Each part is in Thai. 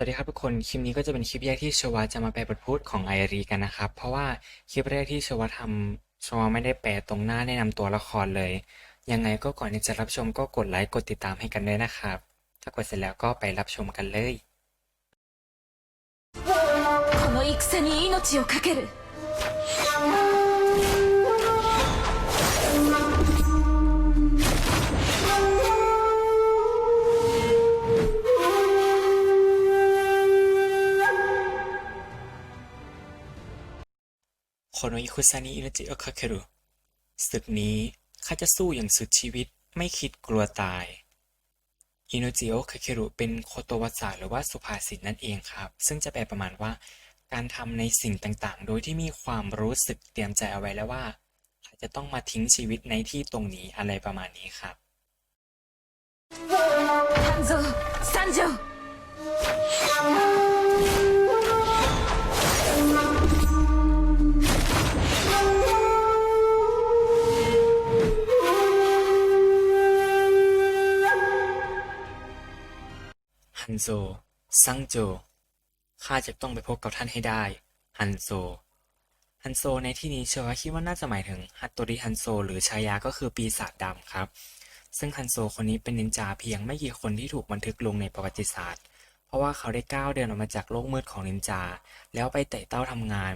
วัสดีครับทุกคน คลิปนี้ก็จะเป็นคลิปแยกที่ชวาจะมาแปลบทพูดของไอรีกันนะครับ เพราะว่าคลิปแรกที่ชวาทำชวาไม่ได้แปลตรงหน้าแนะนำตัวละครเลย ยังไงก็ก่อนที่จะรับชมก็กดไลค์กดติดตามให้กันด้วยนะครับ ถ้ากดเสร็จแล้วก็ไปรับชมกันเลย この戦に命を懸ける โนอิคุซานิอิรจิโอคาเครุศึกนี้ข้าจะสู้อย่างสุดชีวิตไม่คิดกลัวตายอินโจิโอคาเครุเป็นโคโตวสาหรือว่าสุภาษิตนั่นเองครับ ซึ่งจะแปลประมาณว่า การทำในสิ่งต่างๆ โดยที่มีความรู้สึกเตรียมใจเอาไว้แล้วว่าอาจะต้องมาทิ้งชีวิตในที่ตรงนี้อะไรประมาณนี้ครับ ทันโซซันโจ นโซ ซังโจ ข้าจะต้องไปพบกับท่านให้ได้ ฮันโซ ฮันโซในที่นี้เชื่อว่าคิดว่าน่าจะหมายถึงฮัตโตริฮันโซ หรือชายาก็คือปีศาจดำครับ ซึ่งฮันโซคนนี้เป็นนินจาเพียงไม่กี่คนที่ถูกบันทึกลงในประวัติศาสตร์ เพราะว่าเขาได้ก้าวเดินออกมาจากโลกมืดของนินจา แล้วไปไต่เต้าทำงาน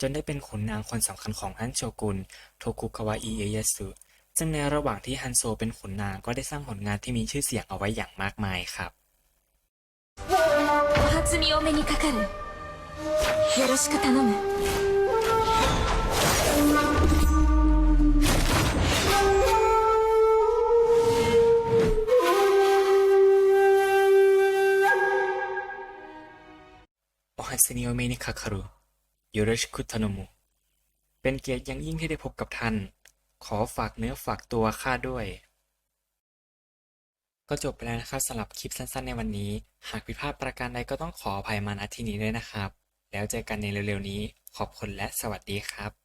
จนได้เป็นขุนนางคนสำคัญของท่านโชกุน โทคุคาวะอิเอยสึซึ่งในระหว่างที่ฮันโซเป็นขุนนางก็ได้สร้างผลงานที่มีชื่อเสียงเอาไว้อย่างมากมายครับ お初にお目にかかるよろしく頼む โอฮัสเนิโอเมนิคาคารุโยโรชิคุทาโนมุ เป็นเกียรติอย่างยิ่งที่ได้พบกับท่าน ขอฝากเนื้อฝากตัวข้าด้วย ก็จบไปแล้วนะครับสำหรับคลิปสั้นๆในวันนี้ หากผิดพลาดประการใดก็ต้องขออภัยมาณที่นี้ด้วยนะครับ แล้วเจอกันในเร็วๆนี้ ขอบคุณและสวัสดีครับ